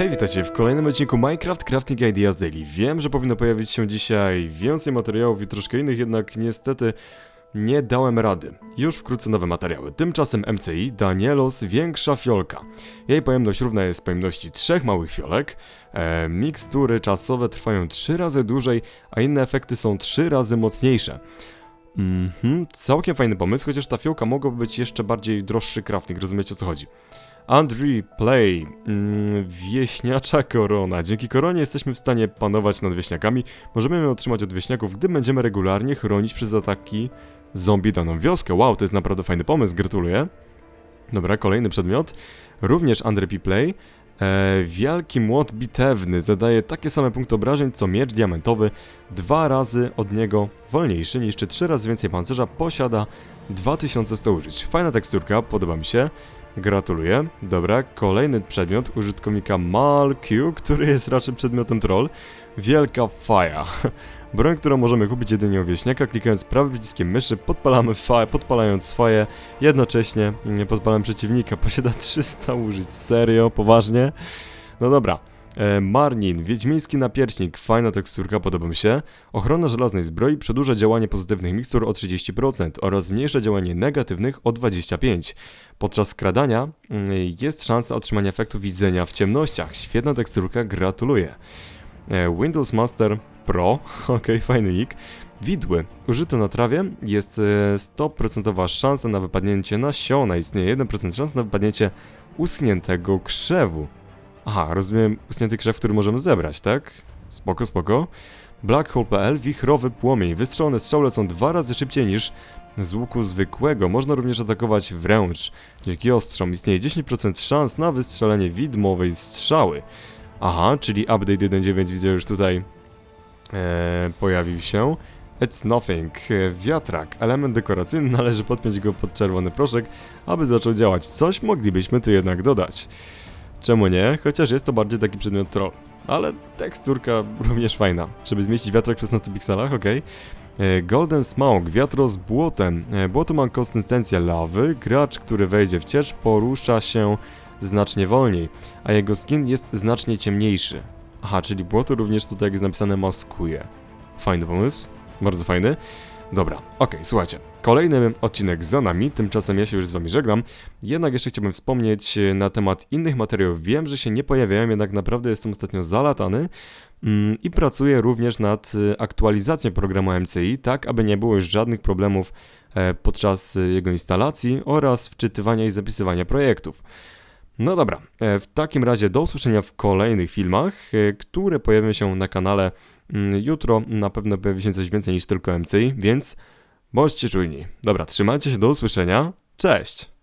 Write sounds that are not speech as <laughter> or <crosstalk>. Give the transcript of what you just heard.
Hej, witajcie w kolejnym odcinku Minecraft Crafting Ideas Daily. Wiem, że powinno pojawić się dzisiaj więcej materiałów i troszkę innych, jednak niestety nie dałem rady. Już wkrótce nowe materiały. Tymczasem MCI Danielos Większa Fiolka. Jej pojemność równa jest pojemności trzech małych fiolek. E, mikstury czasowe trwają trzy razy dłużej, a inne efekty są trzy razy mocniejsze. Mhm, całkiem fajny pomysł, chociaż ta fiołka mogłaby być jeszcze bardziej droższy crafting, rozumiecie o co chodzi. Andrew Play, mm, wieśniacza korona. Dzięki koronie jesteśmy w stanie panować nad wieśniakami. Możemy ją otrzymać od wieśniaków, gdy będziemy regularnie chronić przez ataki zombie daną wioskę. Wow, to jest naprawdę fajny pomysł, gratuluję. Dobra, kolejny przedmiot. Również Andrew P. Play. E, wielki młot bitewny zadaje takie same punkty obrażeń co miecz diamentowy, dwa razy od niego wolniejszy, niszczy trzy razy więcej pancerza, posiada 2100 użyć. Fajna teksturka, podoba mi się. Gratuluję. Dobra, kolejny przedmiot użytkownika Malq, który jest raczej przedmiotem troll. Wielka faja. <laughs> Broń, którą możemy kupić jedynie u wieśniaka, klikając prawym przyciskiem myszy, podpalamy faję, podpalając faję, jednocześnie mm, podpalamy przeciwnika, posiada 300 użyć. Serio? Poważnie? No dobra. E, Marnin, Wiedźmiński Napierśnik, fajna teksturka, podoba mi się. Ochrona żelaznej zbroi przedłuża działanie pozytywnych mikstur o 30% oraz zmniejsza działanie negatywnych o 25%. Podczas skradania mm, jest szansa otrzymania efektu widzenia w ciemnościach. Świetna teksturka, gratuluję. E, Windows Master Pro, <laughs> ok, fajny nick. Widły. Użyte na trawie jest e, 100% szansa na wypadnięcie nasiona. Istnieje 1% szans na wypadnięcie uschniętego krzewu. Aha, rozumiem uschnięty krzew, który możemy zebrać, tak? Spoko, spoko. Blackhole.pl Wichrowy płomień. Wystrzelone strzały lecą dwa razy szybciej niż z łuku zwykłego. Można również atakować wręcz. Dzięki ostrzom istnieje 10% szans na wystrzelenie widmowej strzały. Aha, czyli update 1.9 widzę już tutaj e, pojawił się. It's nothing. Wiatrak. Element dekoracyjny. Należy podpiąć go pod czerwony proszek, aby zaczął działać. Coś moglibyśmy tu jednak dodać. Czemu nie? Chociaż jest to bardziej taki przedmiot troll. Ale teksturka również fajna. Żeby zmieścić wiatrak w 16 pikselach, ok. Golden Smoke, wiatro z błotem. E, Błoto ma konsystencję lawy. Gracz, który wejdzie w ciecz, porusza się znacznie wolniej, a jego skin jest znacznie ciemniejszy. Aha, czyli błoto również tutaj, jak jest napisane, maskuje. Fajny pomysł, bardzo fajny. Dobra, okej, słuchajcie. Kolejny odcinek za nami, tymczasem ja się już z wami żegnam. Jednak jeszcze chciałbym wspomnieć e, na temat innych materiałów. Wiem, że się nie pojawiają, jednak naprawdę jestem ostatnio zalatany. Mm, I pracuję również nad e, aktualizacją programu MCI, tak aby nie było już żadnych problemów e, podczas jego instalacji oraz wczytywania i zapisywania projektów. No dobra, w takim razie do usłyszenia w kolejnych filmach, które pojawią się na kanale jutro. Na pewno pojawi się coś więcej niż tylko MCI, więc bądźcie czujni. Dobra, trzymajcie się, do usłyszenia. Cześć!